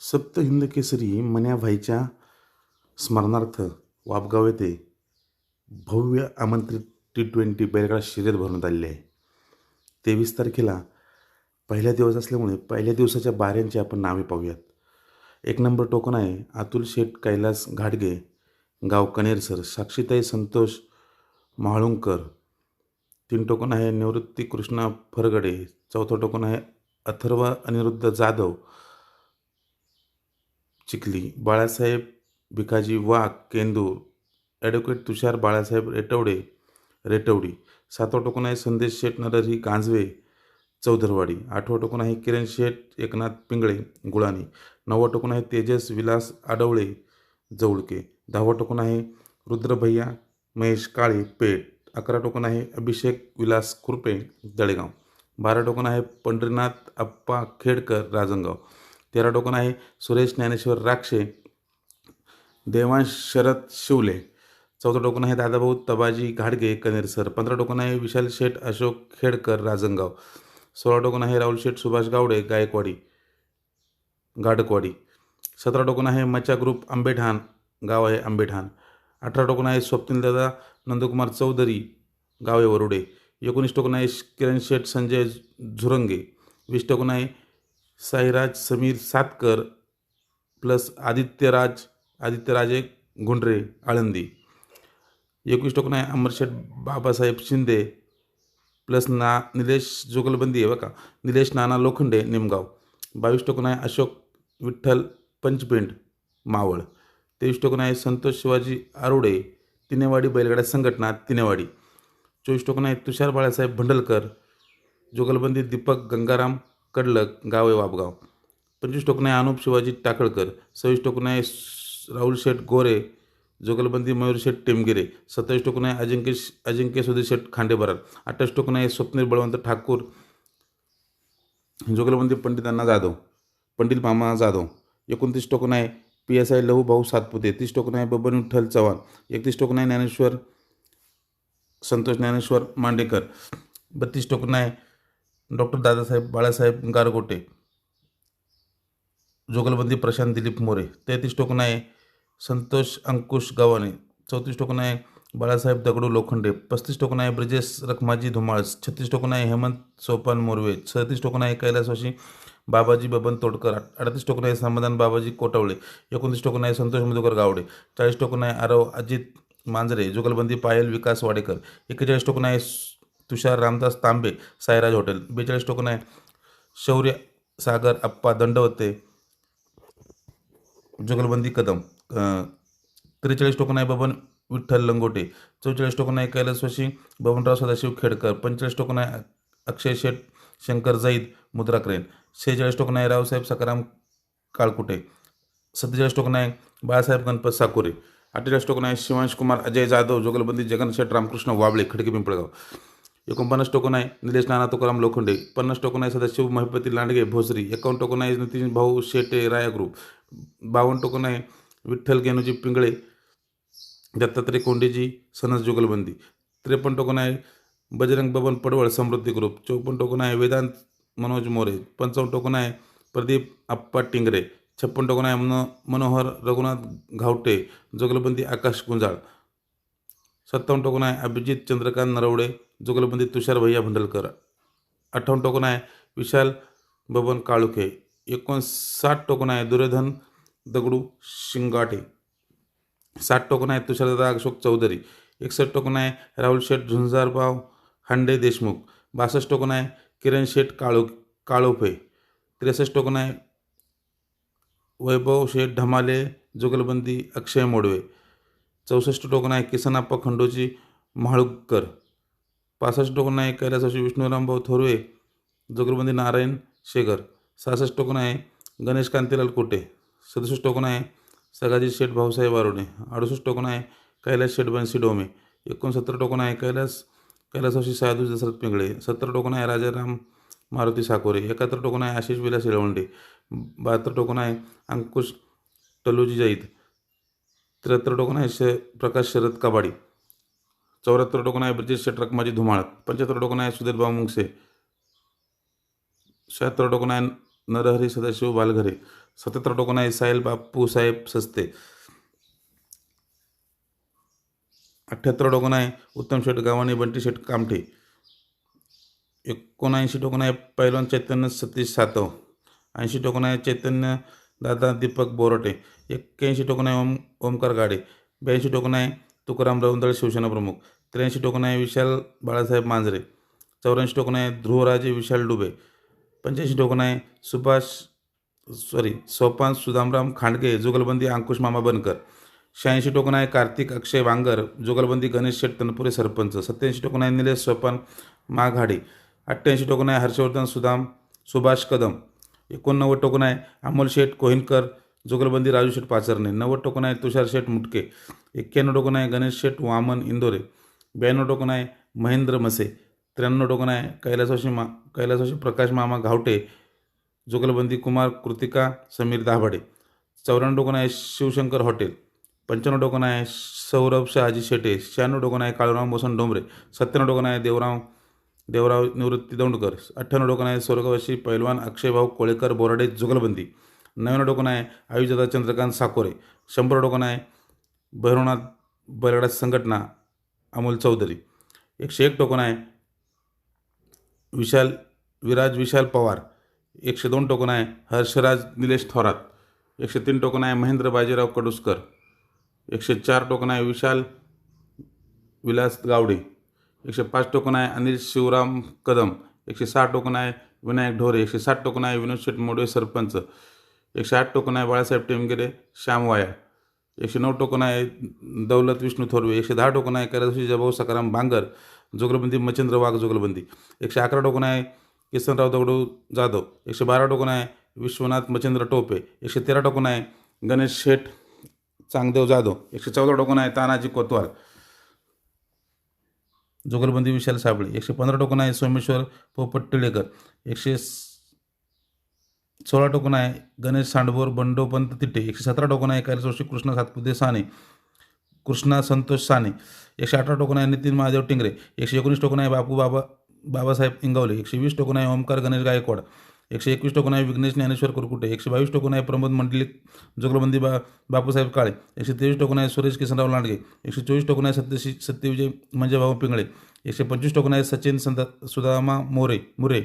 सप्त हिंद केसरी मन्याभाईच्या स्मरणार्थ वापगाव येथे भव्य आमंत्रित टी ट्वेंटी बैलगाडा शर्यत भरण्यात आलेली आहे. तेवीस तारखेला पहिला दिवस असल्यामुळे पहिल्या दिवसाच्या बाऱ्यांची आपण नावे पाहूयात. एक नंबर टोकन आहे अतुल शेठ कैलास घाटगे गाव कनेरसर साक्षीताई संतोष म्हाळुंकर तीन टोकन आहे निवृत्ती कृष्णा फरगडे चौथं टोकन आहे अथर्व अनिरुद्ध जाधव चिखली. बाळासाहेब भिकाजी वाघ केंदूर. ॲडव्होकेट तुषार बाळासाहेब रेटवडे रेटवडी. सातवा टोकन आहे संदेश शेठ नरहरी गांजवे चौधरवाडी. आठवा टोकन आहे किरण शेठ एकनाथ पिंगळे गुळाणी. नववा टोकन आहे तेजस विलास आडवळे जवळके. दहावा टोकन आहे रुद्रभैया महेश काळे पेठ. अकरा टोकन आहे अभिषेक विलास खुरपे दळेगाव बारा टोकन आहे पंढरीनाथ अप्पा खेडकर राजनगाव. तेरा टोकन आहे. सुरेश ज्ञानेश्वर राक्षे देवांश शरद शिवले. चौथं टोकन आहे दादाभाऊ तबाजी घाडगे कनेरसर पंधरा टोकन आहे विशाल शेठ अशोक खेडकर राजनगाव. सोळा टोकन आहे राहुल शेठ सुभाष गावडे गायकवाडी गाडकवाडी. सतरा टोकन आहे मचा ग्रुप आंबेठाण गाव आहे आंबेठाण. अठरा टोकन आहे स्वप्नीलदादा नंदकुमार चौधरी गाव आहे वरुडे. एकोणीस टोकन आहे किरण शेठ संजय झुरंगे. वीस टोकन आहे साईराज समीर सातकर प्लस आदित्यराज आदित्यराजे गुंडरे आळंदी. एकवीस टोकन आहे अमरशेठ बाबासाहेब शिंदे प्लस ना निलेश जुगलबंदी आहे बघा. निलेश नाना लोखंडे निमगाव. बावीस टोकन आहे अशोक विठ्ठल पंचपेंड मावळ. तेवीस टोकन आहे संतोष शिवाजी आरोडे तिनेवाडी बैलगाड्या संघटना तिनेवाडी. चोवीस टोकन आहे तुषार बाळासाहेब भंडलकर जुगलबंदी दीपक गंगाराम कडलक गाव आहे वापगाव पंचवीस टोकन आहे अनुप शिवाजी टाकळकर सव्वीस टोकन आहे राहुल शेठ गोरे जोगलबंदी मयूर शेठ टेमगिरे सत्तावीस टोकन आहे अजिंक्य अजिंक्य सुधीर शेठ खांडेबरार अठ्ठावीस टोकन आहे स्वप्नील बळवंत ठाकूर जोगलबंदी पंडितांना जाधव पंडित मामा जाधव एकोणतीस टोकन आहे पी एस आय लहू भाऊ सातपुते तीस टोकन आहे बबन विठ्ठल चव्हाण एकतीस टोकन आहे ज्ञानेश्वर संतोष ज्ञानेश्वर मांडेकर बत्तीस टोकन आहे डॉक्टर दादासाहेब बाळासाहेब गारगोटे जोगलबंदी प्रशांत दिलीप मोरे तेहतीस टोकन आहे संतोष अंकुश गव्हाणे चौतीस टोकन आहे बाळासाहेब दगडू लोखंडे पस्तीस टोकन आहे ब्रिजेश रखमाजी धुमाळ छत्तीस टोकन आहे हेमंत सोपान मोरवे सदतीस टोकन आहे कैलासवाशी बाबाजी बबन तोडकर अडतीस टोकन आहे समाधान बाबाजी कोटवळे एकोणतीस टोकन आहे संतोष मधुकर गावडे चाळीस टोकन आहे आरव अजित मांजरे जुगलबंदी पायल विकास वाडेकर एक्केचाळीस टोकन आहे तुषार रामदास तांबे साईराज हॉटेल बेचाळीस टोकन आहे. शौर्य सागर अप्पा दंडवते जुगलबंदी कदम त्रेचाळीस टोकन आहे बबन विठ्ठल लंगोटे चौचाळीस टोकन आहे कैलासवाशी बबनराव सदाशिव खेडकर पंचेचाळीस टोकन आहे अक्षय शेठ शंकर जाईद मुद्रा क्रेन शेहेचाळीस टोकन आहे रावसाहेब सकाराम काळकुटे सत्तेचाळीस टोकन आहे बाळासाहेब गणपत साकोरे अठ्ठेचाळीस टोकन आहे शिवांश कुमार अजय जाधव जुगलबंदी जगन शेठ रामकृष्ण वाबळे खडके पिंपळगाव. एकोणपन्नास टोकन आहे. निलेश नाना तुकाराम लोखंडे. पन्नास टोकन आहे सदाशिव महिपती लांडगे भोसरी. एकावन्न टोकन आहे नितीन भाऊ शेटे राया ग्रुप बावन्न टोकन आहे विठ्ठल गेनुजी पिंगळे दत्तात्रय कोंडेजी सनस जुगलबंदी. त्रेपन्न टोकन आहे बजरंग बबन पडवळ समृद्धी ग्रुप चौपन्न टोकन आहे वेदांत मनोज मोरे. पंचावन्न टोकन आहे प्रदीप आप्पा टिंगरे. छप्पन टोकन आहे मनो मनोहर रघुनाथ घावटे. जुगलबंदी आकाश गुंजाळ. सत्तावन्न टोकन आहे अभिजित चंद्रकांत नरवडे. जुगलबंदी तुषार भैया भंडलकर अठ्ठावन्न टोकन आहे. विशाल बबन काळुखे एकोणसाठ टोकन आहे. दुर्योधन दगडू शिंगाटे साठ टोकन आहे. तुषारदादा अशोक चौधरी एकसष्ट टोकन आहे. राहुल शेठ झुंजारबाव हांडे देशमुख बासष्ट टोकन आहे. किरण शेठ काळो काळोफे त्रेसष्ट टोकन आहे. वैभव शेठ ढमाले जुगलबंदी अक्षय मोडवे चौसष्ट टोकन आहे. किसनाप्पा खंडोजी म्हाळुकर पासष्ट टोकन आहे कैलासवासी विष्णुरामभाऊ थोरवे जुगलबंदी नारायण शेगर सहासष्ट टोकन आहे गणेश कांतीलाल कोटे सदुसष्ट टोकन आहे सगाजी शेठ भाऊसाहेब आरोडे अडुसष्ट टोकन आहे कैलास शेठ बनसी डोमे एकोणसत्तर टोकन आहे कैलास कैलासवासी साधू दशरथ पिंगळे सत्तर टोकन आहे राजाराम मारुती साकोरे एकाहत्तर टोकन आहे आशिष विलास येळवंडे बहात्तर टोकन आहे अंकुश टलोजी जाईद त्र्याहत्तर टोकन आहे श प्रकाश शरद कबाडी. चौऱ्याहत्तर टोकन आहे ब्रिजेश शेठ माझी धुमाळ पंच्याहत्तर टोकन आहे सुधीरभाऊ मुंगसे. शहात्तर टोकन आहे नरहरी सदाशिव बालघरे. सत्याहत्तर टोकन आहे साहेल बापू साहेब सस्ते. अठ्ठ्याहत्तर टोकन आहे उत्तम शेठ गावाने बंटी शेठ कामठे. एकोणऐंशी टोकन आहे पैलवान चैतन्य सतीश सातव. ऐंशी टोकन आहे चैतन्य दादा दीपक बोरटे. एक्क्याऐंशी टोकन आहे ओम ओमकार गाडे. ब्याऐंशी टोकन आहे तुकाराम रवंदळ शिवसेना प्रमुख. त्र्याऐंशी टोकन आहे विशाल बाळासाहेब मांजरे. चौऱ्याऐंशी टोकन आहे ध्रुवराजे विशाल डुबे. पंच्याऐंशी टोकन आहे सुभाष सॉरी सोपान सुदामराम खांडगे जुगलबंदी अंकुश मामा बनकर. शहाऐंशी टोकन आहे कार्तिक अक्षय वांगर जुगलबंदी गणेश शेठ तनपुरे सरपंच. सत्याऐंशी टोकन आहे निलेश सोपान माघाडे. अठ्ठ्याऐंशी टोकन आहे हर्षवर्धन सुदाम सुभाष कदम. एकोणनव्वद टोकन आहे अमोल शेठ कोहिनकर जुगलबंदी राजू शेठ पाचरणे. नव्वद टोकन आहे तुषार शेठ मुटके. एक्क्याण्णव टोकन आहे गणेश शेठ वामन इंदोरे. ब्याण्णव टोकन आहे महेंद्र मसे. त्र्याण्णव टोकन आहे कैलासवाशी मा कैलासवाशी प्रकाश मामा घावटे. जुगलबंदी कुमार कृतिका समीर दाभाडे. चौऱ्याण्णव टोकन आहे शिवशंकर हॉटेल. पंच्याण्णव टोकन आहे सौरभ शहाजी शेटे. शहाण्णव टोकन आहे काळूराम भोसन डोंबरे. सत्त्याण्णव टोकन आहे देवराव देवराव निवृत्ती दौंडकर. अठ्ठ्याण्णव टोकन आहे स्वर्गवासी पैलवान अक्षयभाऊ कोळेकर बोराडे जुगलबंदी. नव्याण्णव टोकन आहे आयुजदा चंद्रकांत साकोरे. शंभर टोकन आहे भैरवनाथ बैलगाडा संघटना. अमोल चौधरी. एकशे एक टोकन आहे. विशाल विराज विशाल पवार. एकशे दोन टोकन आहे. हर्षराज निलेश थोरात. एकशे तीन टोकन आहे. महेंद्र बाजीराव कडुसकर. एकशे चार टोकन आहे. विशाल विलास गावडे. एकशे पाच टोकन आहे. अनिल शिवराम कदम. एकशे सहा टोकन आहे. विनायक ढोरे. एकशे साठ टोकन आहे. विनोद शेठ मोडवे सरपंच. एकशे आठ टोकन आहे. बाळासाहेब टेमगिरे श्याम वाया. एकशे नऊ टोकन आहे दौलत विष्णू थोरवे एकशे दहा टोकन आहे करदशी जभाऊ सकाराम बांगर जोगलबंदी मच्छिंद्र वाघ जुगलबंदी. एकशे अकरा टोकन आहे किसनराव दगडू जाधव. एकशे बारा टोकन आहे विश्वनाथ मच्छिंद्र टोपे. एकशे तेरा टोकन आहे गणेश शेठ चांगदेव जाधव. एकशे चौदा टोकन आहे तानाजी कोतवाल. जोगलबंदी विशाल साबळे. एकशे पंधरा टोकन आहे सोमेश्वर पोपट टिळेकर. एकशे सोळा टोकन आहे गणेश सांडभोर बंडोपंत तिटे एकशे सतरा टोकन आहे कैलासवर्षी कृष्ण सातपुते साने कृष्णा संतोष साने एकशे अठरा टोकन आहे नितीन महादेव टिंगरे एकशे एकोणीस टोकन आहे बापू बाबा बाबासाहेब इंगवले एकशे वीस टोकन आहे ओमकार गणेश गायकवाड एकशे एकवीस टोकन आहे विघ्नेश ज्ञानेश्वर कुरकुटे एकशे बावीस टोकन आहे प्रमोद मंडलिक जुगलबंदी बा बापूसाहेब काळे एकशे तेवीस टोकन आहे सुरेश किसनराव लांडगे एकशे चोवीस टोकन आहे सत्यशी सत्यविजय म्हणजे भाऊ पिंगळे एकशे पंचवीस टोकन आहे सचिन संत सुदामा मोरे मुरे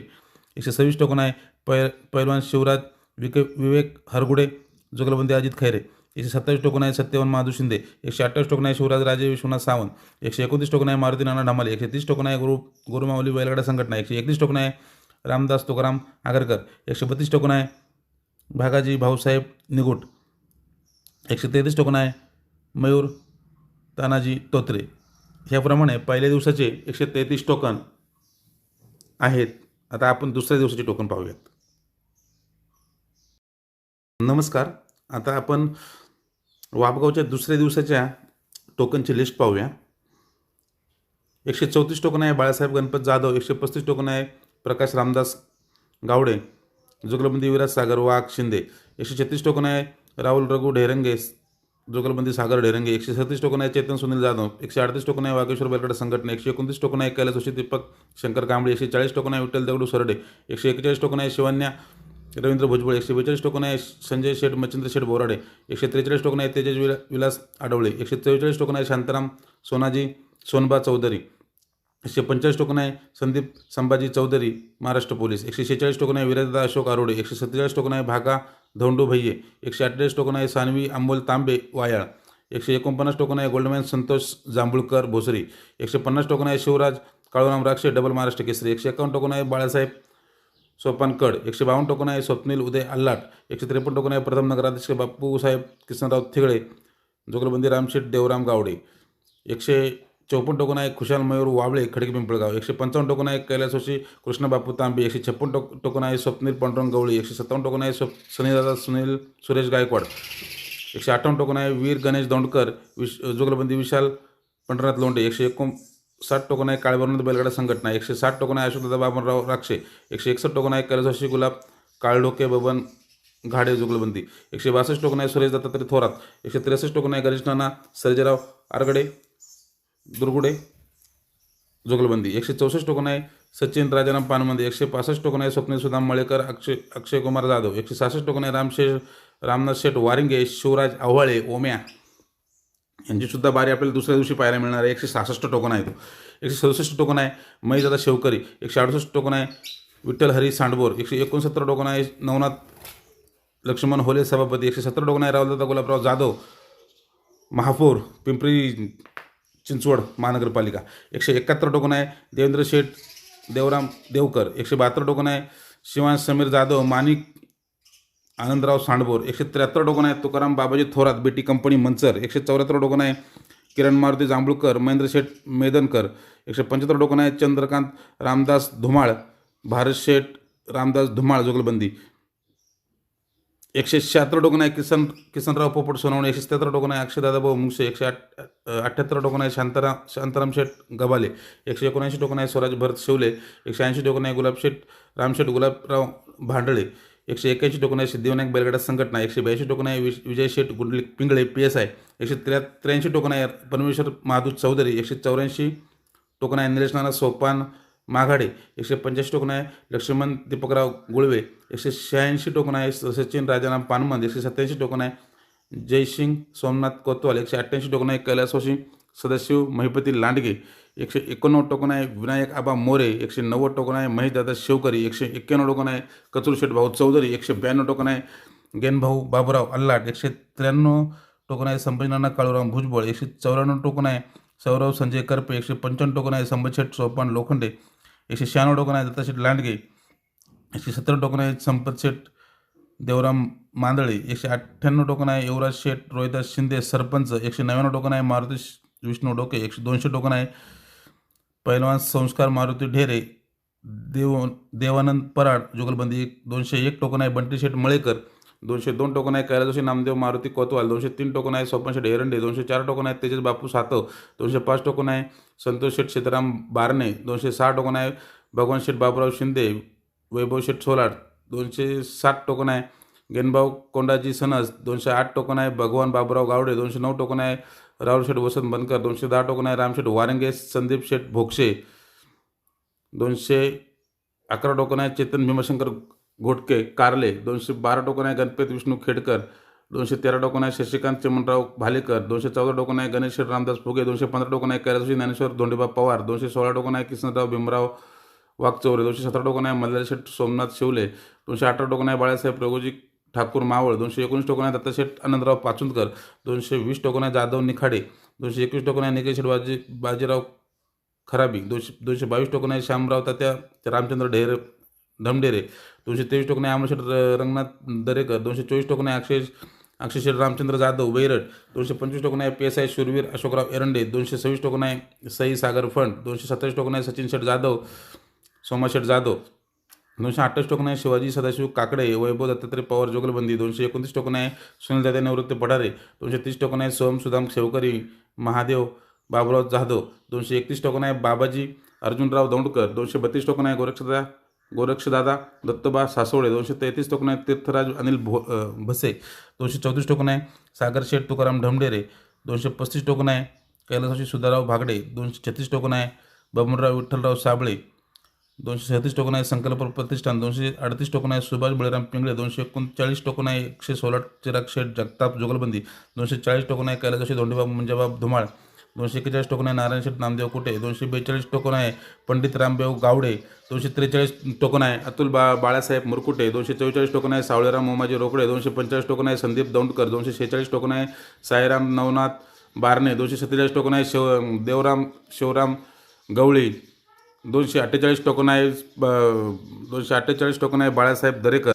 एकशे सव्वीस टोकन आहे पै पैलवान शिवराज विके विवेक हरगुडे जुगलबंदी अजित खैरे एकशे सत्तावीस टोकन आहे सत्यवन महादू शिंदे एकशे अठ्ठावीस टोकन आहे शिवराज राजे विश्वनाथ सावंत एकशे एकोणतीस टोकन आहे मारुती नाना ढमाले एकशे तीस टोकन आहे गुरु गुरुमाऊली बैलगाडा संघटना एकशे एकतीस टोकन आहे रामदास तुकाराम आगरकर एकशे बत्तीस टोकन आहे भागाजी भाऊसाहेब निगुट एकशे तेहतीस टोकन आहे मयूर तानाजी तोत्रे. ह्याप्रमाणे पहिल्या दिवसाचे एकशे तेहतीस टोकन आहेत. आता आपण दुसऱ्या दिवसाचे टोकन पाहूयात. नमस्कार. आता आपण वापगावच्या दुसऱ्या दिवसाच्या टोकनची लिस्ट पाहूया. एकशे चौतीस टोकन आहे बाळासाहेब गणपत जाधव एकशे पस्तीस टोकन आहे प्रकाश रामदास गावडे जुगलबंदी विराज सागर वाघ शिंदे एकशे छत्तीस टोकन आहे राहुल रघु ढेरंगे जुगलबंदी सागर ढेरंगे एकशे सत्तीस टोकन आहे चेतन सुनील जाधव एकशे अडतीस टोकन आहे वागेश्वर बेलगडा संघटना एकशे एकोणतीस टोकन आहे कैलास जोशी दीपक शंकर कांबळे एकशे चाळीस टोकन आहे विठ्ठल दगडू सरडे एकशे एकेचाळीस टोकन आहे शिवन्या रवींद्र भुजबळ एकशे बेचाळीस टोकन आहे संजय शेठ मच्छिंद्र शेठ बोराडे. एकशे त्रेचाळीस टोकन आहे तेजस विला विलास आडवळे एकशे चव्वेचाळीस टोकन आहे शांताराम सोनाजी सोनबा चौधरी. एकशे पंचेचाळीस टोकन आहे संदीप संभाजी चौधरी महाराष्ट्र पोलीस. एकशे शेहेचाळीस टोकन आहे विराजदा अशोक आरोडे. एकशे सत्तेचाळीस टोकन आहे भागा धोंडू भैये. एकशे अठ्ठेचाळीस टोकन आहे सानवी अंबोल तांबे वायाळ. एकशे एकोणपन्नास टोकन आहे गोल्डमॅन संतोष जांभुळकर भोसरी. एकशे पन्नास टोकन आहे शिवराज काळूराम राक्षे डबल महाराष्ट्र केसरी. एकशे एकावन्न टोकन आहे बाळासाहेब सोपान कड एकशे बावन्न टोकन आहे स्वप्नील उदय अल्लाट एकशे त्रेपन्न टोकन आहे प्रथम नगराध्यक्ष बापूसाहेब किसनराव थिगळे जोगलबंदी रामशेठ देवराम गावडे एकशे चौपन्न टोकन आहे खुशाल मयूर वावळे खडकी पिंपळगाव एकशे पंचावन्न टोकन आहे कैलासोशी कृष्ण बापू तांबे एकशे छप्पन टोक टोकन आहे स्वप्नील पांडुरंग गवळी एकशे सत्तावन्न टोकन आहे स्वप सनीदादा सुनील सुरेश गायकवाड एकशे अठ्ठावन्न टोकन आहे वीर गणेश दोंडकर विश जोगलबंदी विशाल पंढरनाथ लोंडे एकशे एकोण साठ टोकन आहे काळवर्ण बैलगाडा संघटना एकशे साठ टोकन आहे अशोकदादा बाबनराव राक्षे. एकशे एकसष्ट टोकन आहे कैलासवासी गुलाब काळडोके बबन घाडे जुगलबंदी. एकशे बासष्ट टोकन आहे सुरेश दत्तात्रय थोरात. एकशे त्रेसष्ट टोकन आहे गणेश नाना सर्जेराव आरगडे दुर्गुडे जुगलबंदी. एकशे चौसष्ट टोकन आहे सचिन राजाराम पानमंदे. एकशे पासष्ट टोकन आहे स्वप्नील सुदाम मळेकर अक्षय अक्षय कुमार जाधव. एकशे सहासष्ट टोकन आहे रामशे रामनाथ शेठ वारिंगे शिवराज आव्हाळे ओम्या. यांचीसुद्धा बारी आपल्याला दुसऱ्या दिवशी पाहायला मिळणार आहे. एकशे सहासष्ट टोकन आहे तो. एकशे सदुसष्ट टोकन आहे. महेशदादा शेवकरी. एकशे अडुसष्ट टोकन आहे. विठ्ठल हरी सांडबोर. एकशे एकोणसत्तर टोकन आहे. नवनाथ लक्ष्मण होले सभापती. एकशे सत्तर टोकन आहे. राहुलदादा गुलाबराव जाधव. महापौर पिंपरी चिंचवड महानगरपालिका. एकशे एकाहत्तर टोकन आहे. देवेंद्र शेठ देवराम देवकर. एकशे बहात्तर टोकन आहे. शिवान समीर जाधव. माणिक आनंदराव सांडबोर एकशे त्र्याहत्तर टोकन आहे तुकाराम बाबाजी थोरात बेटी कंपनी मंचर एकशे चौऱ्याहत्तर टोकन आहे. किरण मारुती जांभूळकर महेंद्र शेठ मेदनकर एकशे पंच्याहत्तर टोकन आहे चंद्रकांत रामदास धुमाळ भारत शेठ रामदास धुमाळ जुगलबंदी. एकशे शहात्तर टोकन आहे. किसन किसनराव पोपट सोनवणे एकशे सत्याहत्तर टोकन आहे. अक्षय दादाभाऊ मुंगसे एकशे आठ अठ्ठ्याहत्तर टोकन आहे. शांताराम शांताराम शेठ गबाले एकशे एकोणऐंशी टोकन आहे. स्वराज भरत शिवले एकशे ऐंशी टोकन आहे. गुलाबशेठ रामशेठ गुलाबराव भांडळे एकशे एक्याऐंशी टोकन आहे. सिद्धिविनायक बैलगाडा संघटना एकशे ब्याऐंशी टोकन आहे. Wish Vijay Sheth Gundli Pingale P S I एकशे त्र्या त्र्याऐंशी टोकन आहे. परमेश्वर महादूत चौधरी. एकशे चौऱ्याऐंशी टोकन आहे. निलेश नाना सोपान माघाडे. एकशे पंच्याऐंशी टोकन आहे. लक्ष्मण दीपकराव गुळवे. एकशे शहाऐंशी टोकन आहे. सचिन राजाराम पानमंद. एकशे सत्याऐंशी टोकन आहे. जयसिंग सोमनाथ कोतवाल. एकशे अठ्ठ्याऐंशी टोकन आहे. कैलासवासी सदाशिव महिपती लांडगे एकशे एकोणनव्वद टोकन आहे विनायक आबा मोरे एकशे नव्वद टोकन आहे महेशदादा शेवकरी एकशे एक्क्याण्णव टोकन आहे कचूर शेठ भाऊ चौधरी एकशे ब्याण्णव टोकन आहे गेनभाऊ बाबुराव अल्लाट एकशे त्र्याण्णव टोकन आहे संभाजीनाना काळूराम भुजबळ एकशे चौऱ्याण्णव टोकन आहे सौरव संजय करपे एकशे पंचावन्न टोकन आहे संबतशेठ सोपान लोखंडे एकशे शहाण्णव टोकन आहे दत्ताशेठ लांडगे एकशे सत्तर टोकन आहे संपत शेठ देवराम मांदळे एकशे अठ्ठ्याण्णव टोकन आहे युवराज शेठ रोहिदास शिंदे सरपंच एकशे नव्याण्णव टोकन आहे मारुती विष्णू डोके एकशे दोनशे टोकन आहे. पहिलवान संस्कार मारुती ढेरे देव देवानंद पराड जुगलबंदी एक दोनशे एक टोकन आहे. बंटी शेठ मळेकर दोनशे दोन टोकन आहे. कैला जोशी नामदेव मारुती कोतवाल दोनशे तीन टोकन आहे. स्वप्न शेठ एरंडे दोनशे चार टोकन आहे. तेजस बापू सातव दोनशे पाच टोकन आहे. संतोष शेठ सीताराम बारणे दोनशे सहा टोकन आहे. भगवान शेठ बाबुराव शिंदे वैभव शेठ सोलाड दोनशे सात टोकन आहे. गेनभाऊ कोंडाजी सनस दोनशे आठ टोकन आहे भगवान बाबुराव गावडे दोनशे नऊ टोकन आहे राहुल शेठ वसंत बनकर दोनशे दहा टोकन आहे रामशेठ वारंगे संदीप शेठ भोक्षे दोनशे अकरा टोकन आहे चेतन भीमशंकर घोटके कारले दोनशे बारा टोकन आहे गणपत विष्णू खेडकर दोनशे तेरा टोकन आहे शशिकांत चिमणराव भालेकर दोनशे चौदा टोकन आहे गणेश रामदास फुगे दोनशे पंधरा टोकन आहे कैलासजी ज्ञानेश्वर धोंडेबा पवार दोनशे सोळा टोकन आहे किसनराव भीमराव वाघचौरे दोनशे सतरा टोकन आहे मल्हार शेठ सोमनाथ शिवले दोनशे अठरा टोकन आहे बाळासाहेब रघुजी ठाकूर मावळ दोनशे एकोणीस टोकन आहे दत्ताशेठ आनंदराव पाचुंदकर दोनशे वीस टोकन आहे जाधव निखाडे दोनशे एकवीस टोकन आहे निकेश बाजी बाजीराव खराबी दोनशे दोनशे बावीस टोकन आहे श्यामराव तात्या रामचंद्र ढेरे धमडेरे दोनशे तेवीस टोकन आहे अमरशेठ रंगनाथ दरेकर दोनशे चोवीस टोकन आहे अक्षय अक्षयशेठ रामचंद्र जाधव वैरट दोनशे पंचवीस टोकन आहे पी एस आय शूरवीर अशोकराव एरंडे दोनशे सव्वीस टोकन आहे सई सागर फंड दोनशे सत्तावीस टोकन आहे सचिन शेठ जाधव सोमाशेठ जाधव. दोनशे अठ्ठावीस टोकन आहे. शिवाजी सदाशिव काकडे वैभव दत्तात्रय पवार जोगलबंदी दोनशे एकोणतीस टोकन आहे. सुनील दादा निवृत्त पठारे दोनशे तीस टोकन आहे. सोम सुदाम शेवकरी महादेव बाबुराव जाधव दोनशे एकतीस टोकन आहे. बाबाजी अर्जुनराव दौंडकर दोनशे बत्तीस टोकन आहे. गोरक्षदा गोरक्षदादा दत्तबा सासवडे दोनशे तेहतीस टोकन आहे. तीर्थराज अनिल भो भसे दोनशे चौतीस टोकन आहे. सागर शेठ तुकाराम ढमढेरे दोनशे पस्तीस टोकन आहे. कैलासवाशी सुधाराव भागडे दोनशे छत्तीस टोकन आहे. बबनराव विठ्ठलराव साबळे दोनशे सदतीस टोकन आहे संकल्प प्रतिष्ठान दोनशे अडतीस टोकन आहे सुभाष बळीराम पिंगळे दोनशे एकोणचाळीस टोकन आहे एकशे सोळा चिराग शेठ जगताप जुगलबंदी दोनशे चाळीस टोकन आहे कैलासोशी दोंडेबाब मुंजाबाब धुमाळ दोनशे एक्केचाळीस टोकन आहे नारायण शेठ नामदेव कुटे दोनशे बेचाळीस टोकन आहे पंडित रामदेव गावडे दोनशे त्रेचाळीस टोकन आहे अतुल बा बाळासाहेब मुरकुटे दोनशे चव्वेचाळीस टोकन आहे सावळेराम मोमाजी रोकडे दोनशे पंचेचाळीस टोकन आहे संदीप दौंडकर दोनशे शेहेचाळीस टोकन आहे साईराम नवनाथ बारणे दोनशे सत्तेचाळीस टोकन आहे शिव देवराम शिवराम गवळी दोनशे अठ्ठेचाळीस टोकन आहे दोनशे अठ्ठेचाळीस टोकन आहे बाळासाहेब दरेकर.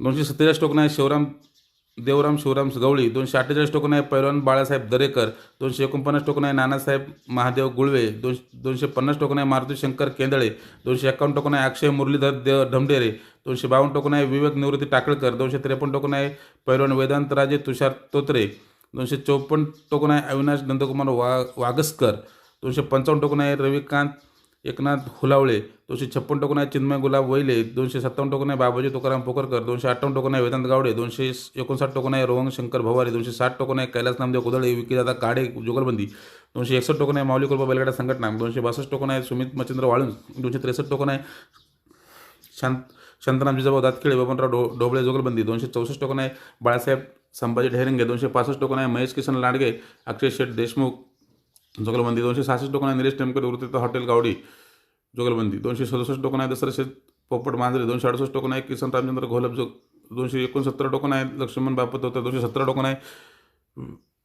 दोनशे सत्तेचाळीस टोकन आहे शिवराम देवराम शिवराम गवळी. दोनशे अठ्ठेचाळीस टोकन आहे पैलवान बाळासाहेब दरेकर. दोनशे एकोणपन्नास टोकन आहे नानासाहेब महादेव गुळवे. दोन दोनशे पन्नास टोकन आहे मारुती शंकर केंदळे. दोनशे एकावन्न टोकन आहे अक्षय मुरलीधर देव ढमढेरे दोनशे बावन्न टोकन आहे विवेक निवृत्ती टाकळकर. दोनशे त्रेपन्न टोकन आहे पैलवान वेदांतराजे तुषार तोत्रे. दोनशे चौपन्न टोकन आहे अविनाश नंदकुमार वा वागसकर. दोनशे पंचावन्न टोकन आहे रविकांत एकनाथ हुलावळे दोनशे छप्पन टोकन आहे चिन्मय गुलाब वैले दोनशे सत्तावन्न टोकन आहे बाबाजी तुकाराम पोकरकर दोनशे अठ्ठावन्न टोकन आहे वेदांत गावडे दोनशे एकोणसाठ टोकन आहे रोहन शंकर भवारी दोनशे साठ टोकन आहे कैलास नामदेव कुदळे विकीदादा काडे जुगलबंदी दोनशे एकसष्ट टोकन आहे माऊली कुलबा बैलगाडा संघटना दोनशे बासष्ट टोकन आहे सुमित मच्छिंद्र वाळून दोनशे त्रेसष्ट टोकन आहे शांत शांतराम जिजाभाऊ दातखेडे बबनराव डो डोबळे जोगलबंदी दोनशे चौसष्ट टोकन आहे बाळासाहेब संभाजी ढेरंगे दोनशे पासष्ट टोकन आहे महेश किसन लांडगे अक्षय शेठ देशमुख जोगलबंदी दोनशे सहासष्ट टोकन आहे निलेश टेमकर वृत्तीत हॉटेल गावडी जोगलबंदी. दोनशे सदुसष्ट टोकन आहे दसरा पोपट मांजरे. दोनशे अडुसष्ट टोकन आहे किसन रामचंद्र घोलप जो दोनशे एकोणसत्तर टोकन आहे लक्ष्मण बापत होतं दोनशे सत्तर टोकन आहे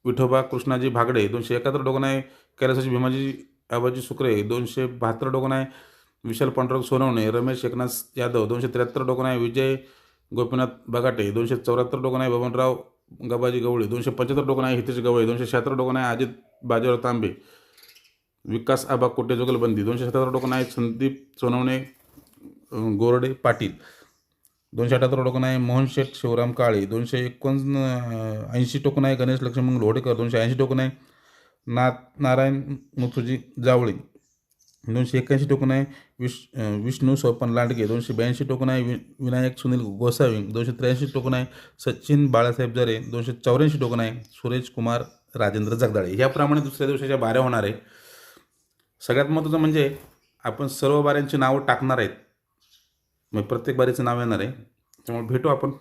विठोबा कृष्णाजी भागडे. दोनशे एकाहत्तर टोकन आहे कैलासाची भीमाजी आबाजी सुक्रे. दोनशे बहात्तर टोकन आहे विशाल पांडुरंग सोनवणे रमेश एकनाथ यादव. दोनशे त्र्याहत्तर टोकन आहे विजय गोपीनाथ बगाटे. दोनशे चौऱ्याहत्तर टोकन आहे बबनराव गबाजी गवळे. दोनशे पंच्याहत्तर टोकन आहे हितेश गवळे. दोनशे शहात्तर टोकन आहे अजित बाजीराव तांबे. विकास आबा कोटे जोगलबंदी दोनशे सत्याहत्तर टोकन आहे संदीप सोनवणे गोरडे पाटील. दोनशे अठ्याहत्तर टोकन आहे मोहन शेठ शिवराम काळे. दोनशे एकोण ऐंशी टोकन आहे गणेश लक्ष्मण लोहडेकर दोनशे ऐंशी टोकन आहे ना नारायण मुथुजी जावळे. दोनशे एक्याऐंशी टोकन आहे विश विष्णू सोपन लांडगे. दोनशे ब्याऐंशी टोकन आहे वि विनायक सुनील गोसावी. दोनशे त्र्याऐंशी टोकन आहे सचिन बाळासाहेब जरे. दोनशे चौऱ्याऐंशी टोकन आहे सुरेश कुमार राजेंद्र जगदाळे. ह्याप्रमाणे दुसऱ्या दिवसाच्या बाऱ्या होणार आहे सगळ्यात महत्त्वाचं म्हणजे आपण सर्व बाऱ्यांची नावं टाकणार आहेत. मग प्रत्येक बारीचं नाव येणार आहे. त्यामुळे भेटू आपण.